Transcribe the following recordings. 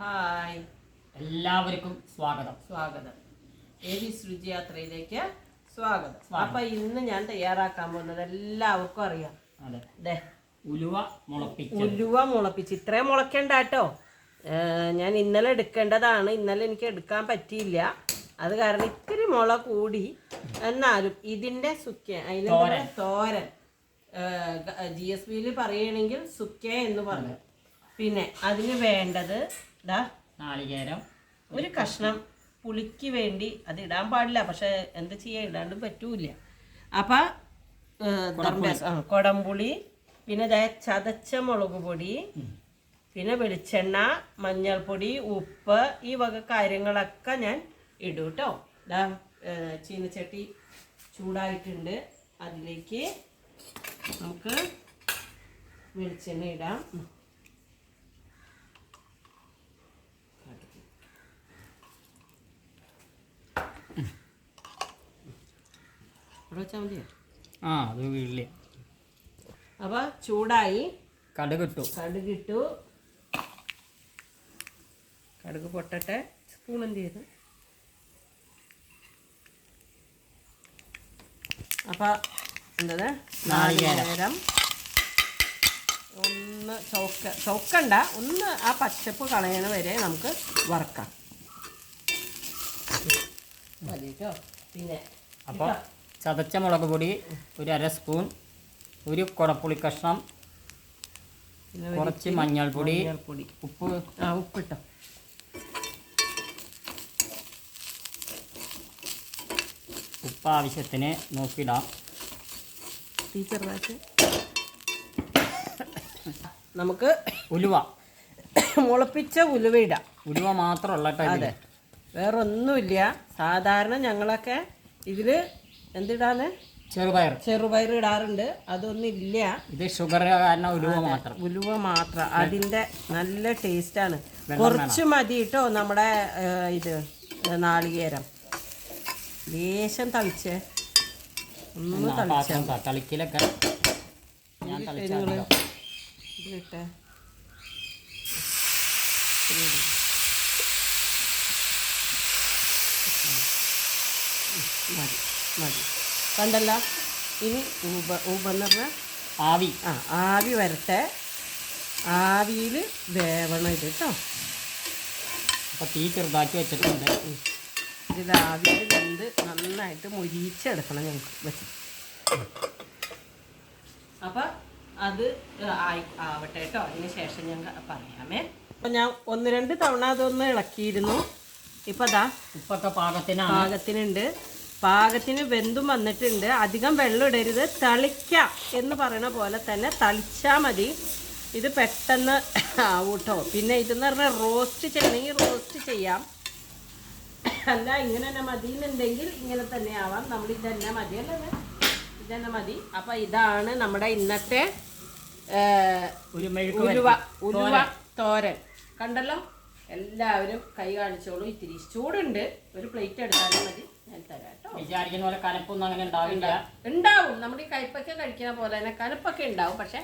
Hi. എല്ലാവർക്കും സ്വാഗതം. സ്വാഗതം. എ വി ശ്രുചി യാത്രയിലേക്ക് സ്വാഗതം. അപ്പൊ ഇന്ന് ഞാൻ തയ്യാറാക്കാൻ പോകുന്നത് എല്ലാവർക്കും അറിയാം. അതെ. ഉലുവ മുളപ്പിച്ച് ഉലുവ മുളപ്പിച്ച്. ഇത്രയും മുളയ്ക്കണ്ട കേട്ടോ. ഞാൻ ഇന്നലെ എടുക്കേണ്ടതാണ്. ഇന്നലെ എനിക്ക് എടുക്കാൻ പറ്റിയില്ല. അത് കാരണം ഇത്തിരി മുള കൂടി. എന്നാലും ഇതിന്റെ സുക്ക അതിന്. തോരൻ. ജി എസ് ബിയിൽ പറയുകയാണെങ്കിൽ സുക്ക എന്ന് പറഞ്ഞു പിന്നെ അതിന് വേണ്ടത് ഇതാ നാളികേരം. ഒരു കഷ്ണം പുളിക്ക് വേണ്ടി അത് ഇടാൻ പാടില്ല പക്ഷെ എന്ത് ചെയ്യാൻ ഇടാണ്ട് പറ്റൂല അപ്പൊ കൊടംപുളി. പിന്നെ ഇതായ ചതച്ച മുളക് പൊടി പിന്നെ വെളിച്ചെണ്ണ മഞ്ഞൾപ്പൊടി ഉപ്പ് ഈ വക കാര്യങ്ങളൊക്കെ ഞാൻ ഇടും കേട്ടോ ഇതാ ചീനച്ചട്ടി ചൂടായിട്ടുണ്ട്. അതിലേക്ക് നമുക്ക് വെളിച്ചെണ്ണ ഇടാം. വെച്ചാൽ മതിയോ? ആ അത് അപ്പോൾ ചൂടായി. കടുകിട്ടു കടുകിട്ടു കടുക് പൊട്ടട്ടെ. സ്പൂൺ എന്ത് ചെയ്തു? അപ്പൊ എന്തത്? നാളികേരം. നാളികേരം. ഒന്ന് ചൗക്ക ചൗക്കണ്ട ഒന്ന് ആ പച്ചപ്പ് കളയണ വരെ നമുക്ക് വറക്കാം. മതി കേട്ടോ പിന്നെ അപ്പോൾ ചതച്ച മുളക് പൊടി ഒരു അര സ്പൂൺ ഒരു കുടപ്പുളി കഷ്ണം കുറച്ച് മഞ്ഞൾപ്പൊടി ഉപ്പ്. ആ ഉപ്പിട്ട. ഉപ്പ് ആവശ്യത്തിന് നോക്കിടാം. ടീച്ചർ വാച്ച് നമുക്ക് ഉലുവ. മുളപ്പിച്ച ഉലുവ ഇടാം. ഉലുവ മാത്രമുള്ള അതെ. വേറൊന്നുമില്ല. സാധാരണ ഞങ്ങളൊക്കെ ഇതിൽ എന്തിടാന്ന് ചെറുപയർ. ചെറുപയർ ഇടാറുണ്ട്. അതൊന്നും ഇല്ല. ഇത് ഷുഗർ കാരണം ഉലുവ മാത്രം. ഉലുവ മാത്രം. അതിന്റെ നല്ല ടേസ്റ്റാണ് ആണ്. കുറച്ച് മതി കേട്ടോ നമ്മുടെ ഇത് നാളികേരം. ലേശം തളിച്ചേ. ഒന്ന് ആ തളിച്ച. തളിക്കലൊക്കെ ഞാൻ തളിച്ചാലോ ഇതിലിട്ടെ. മതി. മതി. കണ്ടല്ല? ഇനി ഊബ ഊബെന്ന് പറഞ്ഞാൽ ആവി. ആ ആവി വരട്ടെ. ആവിയിൽ വേവണം ഇത് കേട്ടോ. അപ്പോൾ തീ ചെറുതാക്കി വെച്ചിട്ടുണ്ട്. ഇത് ആവിയിൽ വെന്ത് നന്നായിട്ട് മുരിച്ചെടുക്കണം ഞങ്ങൾക്ക് വെച്ച്. അപ്പം അത് ആയി ആവട്ടെ കേട്ടോ. അതിന് ശേഷം ഞാൻ പറയാമേ. അപ്പം ഞാൻ ഒന്ന് രണ്ട് തവണ അതൊന്ന് ഇളക്കിയിരുന്നു. ഇപ്പം അതാ ഇപ്പോഴത്തെ പാകത്തിന് പാകത്തിനുണ്ട്. പാകത്തിന് വെന്തും വന്നിട്ടുണ്ട്. അധികം വെള്ളം ഇടരുത്. തളിക്കാം എന്ന് പറയുന്ന പോലെ തന്നെ തളിച്ചാൽ മതി. ഇത് പെട്ടെന്ന് ആവൂട്ടോ. പിന്നെ ഇതെന്ന് പറഞ്ഞാൽ റോസ്റ്റ് ചെയ്യണമെങ്കിൽ റോസ്റ്റ് ചെയ്യാം. അല്ല ഇങ്ങനെ തന്നെ മതി എന്നുണ്ടെങ്കിൽ ഇങ്ങനെ തന്നെ ആവാം. നമ്മൾ ഇതന്നെ മതി അല്ലേ? ഇതന്നെ മതി. അപ്പം ഇതാണ് നമ്മുടെ ഇന്നത്തെ ഉലുവ. ഉലുവ തോരൻ. തോരൻ. കണ്ടല്ലോ? എല്ലാവരും കൈ കാണിച്ചോളൂ. ഇത്തിരി ചൂടുണ്ട്. ഒരു പ്ലേറ്റ് എടുത്താലും മതി. ഞാൻ തരാം കേട്ടോ. വിചാരിക്കുന്ന പോലെ കനപ്പൊന്നും അങ്ങനെ ഉണ്ടാവില്ല. ഉണ്ടാവും. നമ്മുടെ ഈ കയ്പൊക്കെ കഴിക്കുന്ന പോലെ തന്നെ കനപ്പൊക്കെ ഉണ്ടാവും. പക്ഷെ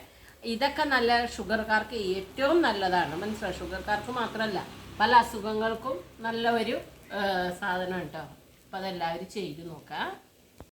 ഇതൊക്കെ നല്ല ഷുഗർക്കാർക്ക് ഏറ്റവും നല്ലതാണ്. മനസ്സിലായി? ഷുഗർക്കാർക്ക് മാത്രമല്ല പല അസുഖങ്ങൾക്കും നല്ല ഒരു സാധനം കേട്ടോ. അപ്പം അതെല്ലാവരും ചെയ്ത് നോക്കാം.